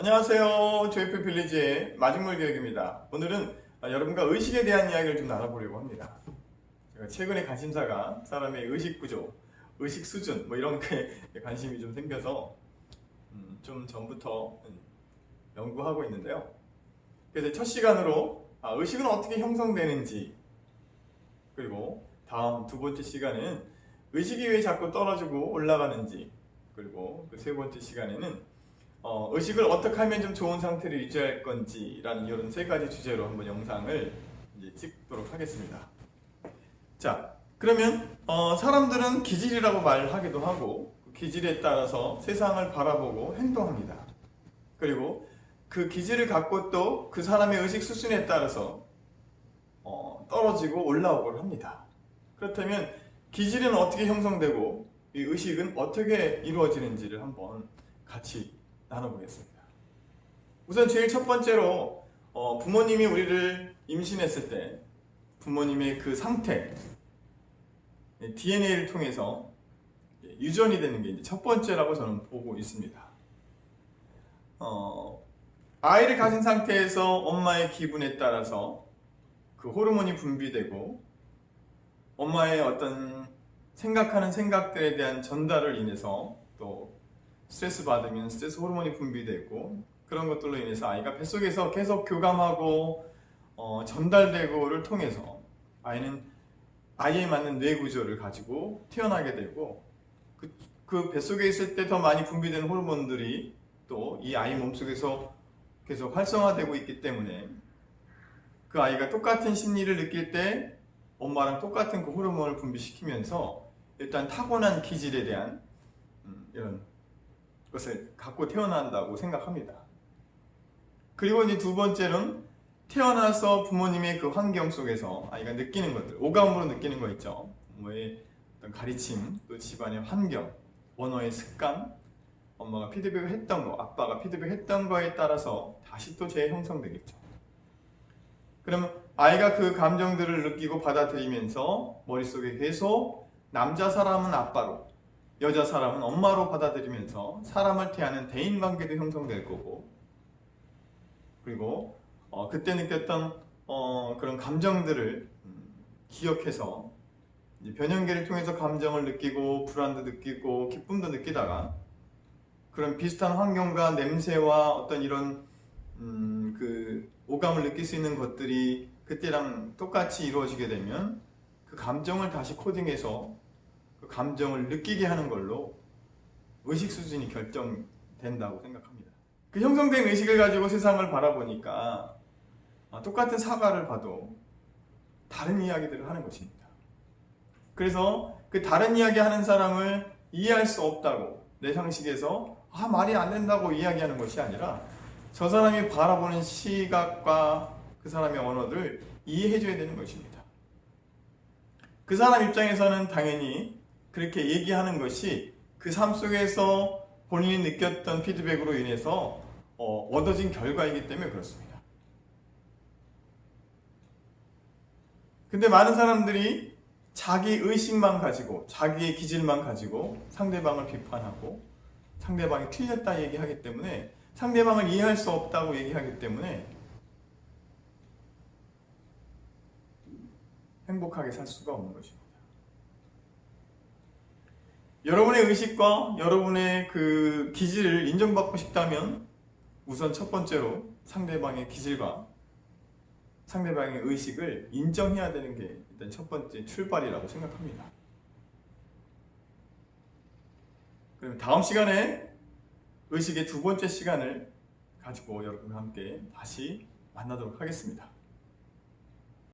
안녕하세요. 조이프 빌리지의 마중물 교육입니다. 오늘은 아, 여러분과 의식에 대한 이야기를 좀 나눠보려고 합니다. 제가 최근에 관심사가 사람의 의식 구조, 의식 수준 뭐 이런 게 관심이 좀 생겨서 음, 좀 전부터 음, 연구하고 있는데요. 그래서 첫 시간으로 아, 의식은 어떻게 형성되는지 그리고 다음 두 번째 시간은 의식이 왜 자꾸 떨어지고 올라가는지 그리고 그 세 번째 시간에는 어, 의식을 어떻게 하면 좀 좋은 상태를 유지할 건지라는 이런 세 가지 주제로 한번 영상을 이제 찍도록 하겠습니다. 자, 그러면 어, 사람들은 기질이라고 말하기도 하고 그 기질에 따라서 세상을 바라보고 행동합니다. 그리고 그 기질을 갖고 또 그 사람의 의식 수준에 따라서 어, 떨어지고 올라오고 합니다. 그렇다면 기질은 어떻게 형성되고 이 의식은 어떻게 이루어지는지를 한번 같이 나눠보겠습니다. 우선 제일 첫 번째로 어, 부모님이 우리를 임신했을 때 부모님의 그 상태 DNA를 통해서 유전이 되는 게 이제 첫 번째라고 저는 보고 있습니다. 어, 아이를 가진 상태에서 엄마의 기분에 따라서 그 호르몬이 분비되고 엄마의 어떤 생각하는 생각들에 대한 전달을 인해서 또 스트레스 받으면 스트레스 호르몬이 분비되고 그런 것들로 인해서 아이가 뱃속에서 계속 교감하고 어, 전달되고를 통해서 아이는 아이에 맞는 뇌 구조를 가지고 태어나게 되고 그, 그 뱃속에 있을 때 더 많이 분비되는 호르몬들이 또 이 아이 몸속에서 계속 활성화되고 있기 때문에 그 아이가 똑같은 심리를 느낄 때 엄마랑 똑같은 그 호르몬을 분비시키면서 일단 타고난 기질에 대한 음, 이런 것을 갖고 태어난다고 생각합니다. 그리고 이제 두 번째는 태어나서 부모님의 그 환경 속에서 아이가 느끼는 것들, 오감으로 느끼는 거 있죠. 부모의 어떤 가르침, 또 집안의 환경, 언어의 습관, 엄마가 피드백을 했던 거, 아빠가 피드백 했던 거에 따라서 다시 또 재형성되겠죠. 그러면 아이가 그 감정들을 느끼고 받아들이면서 머릿속에 계속 남자 사람은 아빠로, 여자 사람은 엄마로 받아들이면서 사람을 대하는 대인 관계도 형성될 거고, 그리고 어, 그때 느꼈던 어, 그런 감정들을 음, 기억해서 변형계를 통해서 감정을 느끼고 불안도 느끼고 기쁨도 느끼다가 그런 비슷한 환경과 냄새와 어떤 이런 음, 그 오감을 느낄 수 있는 것들이 그때랑 똑같이 이루어지게 되면 그 감정을 다시 코딩해서 그 감정을 느끼게 하는 걸로 의식 수준이 결정된다고 생각합니다. 그 형성된 의식을 가지고 세상을 바라보니까 아, 똑같은 사과를 봐도 다른 이야기들을 하는 것입니다. 그래서 그 다른 이야기 하는 사람을 이해할 수 없다고 내 상식에서 아 말이 안 된다고 이야기하는 것이 아니라 저 사람이 바라보는 시각과 그 사람의 언어를 이해해 줘야 되는 것입니다. 그 사람 입장에서는 당연히 그렇게 얘기하는 것이 그 삶 속에서 본인이 느꼈던 피드백으로 인해서 어, 얻어진 결과이기 때문에 그렇습니다. 근데 많은 사람들이 자기 의식만 가지고 자기의 기질만 가지고 상대방을 비판하고 상대방이 틀렸다 얘기하기 때문에 상대방을 이해할 수 없다고 얘기하기 때문에 행복하게 살 수가 없는 것입니다. 여러분의 의식과 여러분의 그 기질을 인정받고 싶다면 우선 첫 번째로 상대방의 기질과 상대방의 의식을 인정해야 되는 게 일단 첫 번째 출발이라고 생각합니다. 그럼 다음 시간에 의식의 두 번째 시간을 가지고 여러분과 함께 다시 만나도록 하겠습니다.